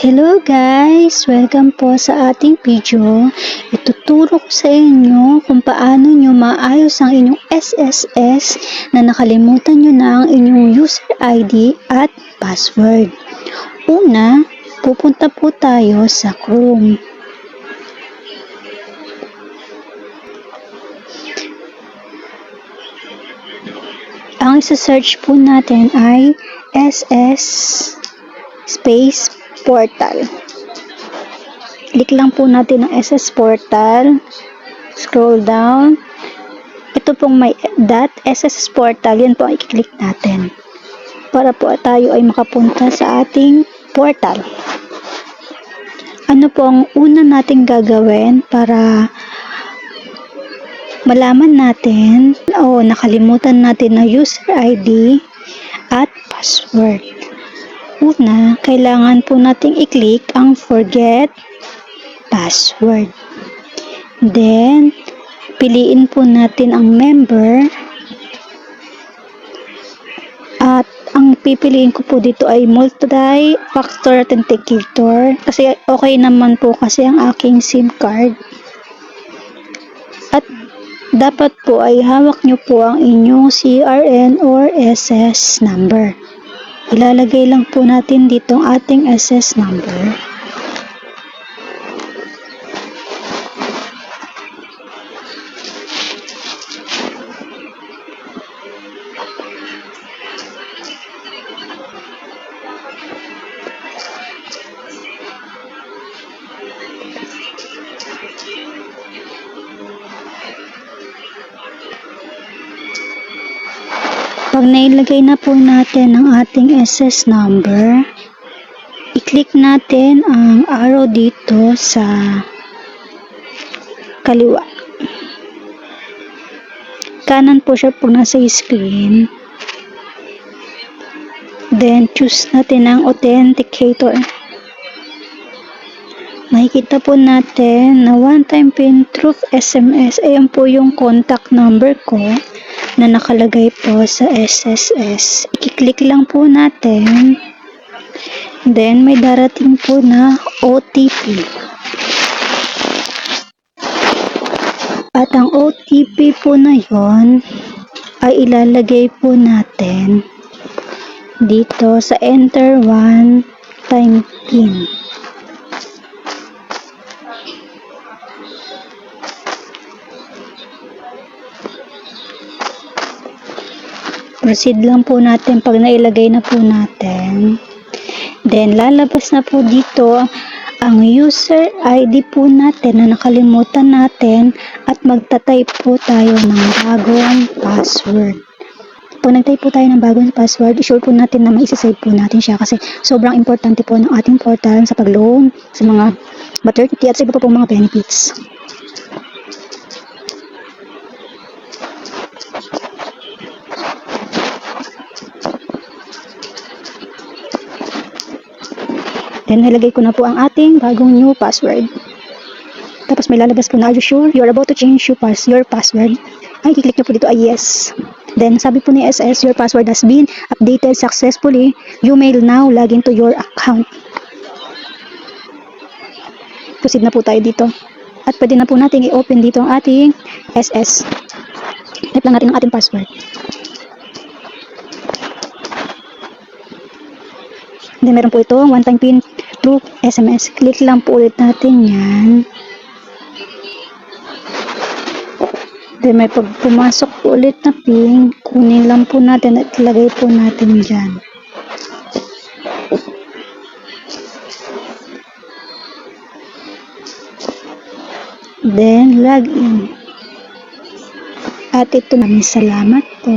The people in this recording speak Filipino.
Hello guys! Welcome po sa ating video. Ituturo ko sa inyo kung paano nyo maayos ang inyong SSS na nakalimutan nyo na ang inyong user ID at password. Una, pupunta po tayo sa Chrome. Ang isa-search po natin ay SS space portal. Click lang po natin ang SS portal. Scroll down. Ito pong may dot SS portal. Yan po ang i-click natin. Para po tayo ay makapunta sa ating portal. Ano po ang una nating gagawin para malaman natin o nakalimutan natin na user ID at password. Una, kailangan po nating i-click ang forget password. Then, piliin po natin ang member at ang pipiliin ko po dito ay multi-factor authenticator kasi okay naman po kasi ang aking SIM card. At dapat po ay hawak nyo po ang inyong CRN or SS number. Ilalagay lang po natin dito ang ating SS number. Pag nailagay na po natin ang ating SS number, i-click natin ang arrow dito sa kaliwa. Kanan po siya po nasa screen. Then, choose natin ang authenticator. Makikita po natin na one-time pin through SMS. Ayan po yung contact number ko na nakalagay po sa SSS. I-click lang po natin. Then, may darating po na OTP. At ang OTP po na yon ay ilalagay po natin dito sa enter one time pin. Proceed lang po natin pag nailagay na po natin. Then, lalabas na po dito ang user ID po natin na nakalimutan natin at magta-type po tayo ng bagong password. Pag nag-type po tayo ng bagong password, sure po natin na maisisave po natin siya kasi sobrang importante po ng ating portal sa pag-loan, sa mga maternity at sa iba pong mga benefits. Then, nilagay ko na po ang ating bagong new password. Tapos may lalabas po na, are you sure? You're about to change your, pass your password. Ay, kiklik nyo po dito ay yes. Then, sabi po ni SS, your password has been updated successfully. You may now log into your account. Proceed na po tayo dito. At pwede na po natin i-open dito ang ating SS. Type lang natin ang ating password. Then, meron po ito, one-time pin through SMS. Click lang po ulit natin yan. Then, may pag pumasok ulit na pin, kunin lang po natin at ilagay po natin dyan. Then, log in. At ito, maraming salamat po.